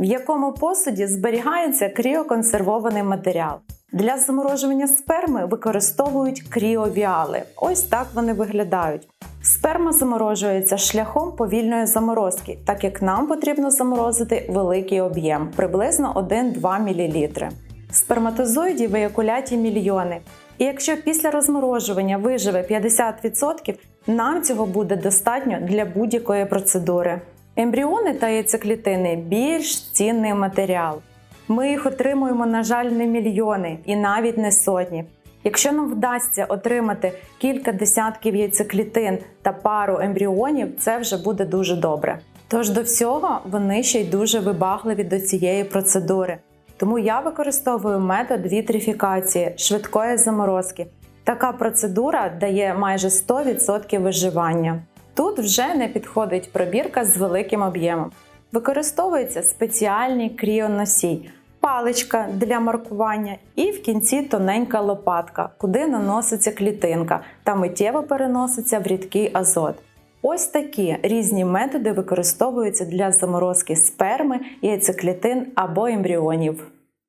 в якому посуді зберігається кріоконсервований матеріал. Для заморожування сперми використовують кріовіали. Ось так вони виглядають. Сперма заморожується шляхом повільної заморозки, так як нам потрібно заморозити великий об'єм приблизно 1-2 мл. Сперматозоїдів в еякуляті мільйони. І якщо після розморожування виживе 50%, нам цього буде достатньо для будь-якої процедури. Ембріони та яйцеклітини більш цінний матеріал. Ми їх отримуємо, на жаль, не мільйони і навіть не сотні. Якщо нам вдасться отримати кілька десятків яйцеклітин та пару ембріонів, це вже буде дуже добре. Тож до всього вони ще й дуже вибагливі до цієї процедури. Тому я використовую метод вітрифікації швидкої заморозки. Така процедура дає майже 100% виживання. Тут вже не підходить пробірка з великим об'ємом. Використовується спеціальний кріоносій, паличка для маркування і в кінці тоненька лопатка, куди наноситься клітинка та миттєво переноситься в рідкий азот. Ось такі різні методи використовуються для заморозки сперми, яйцеклітин або ембріонів.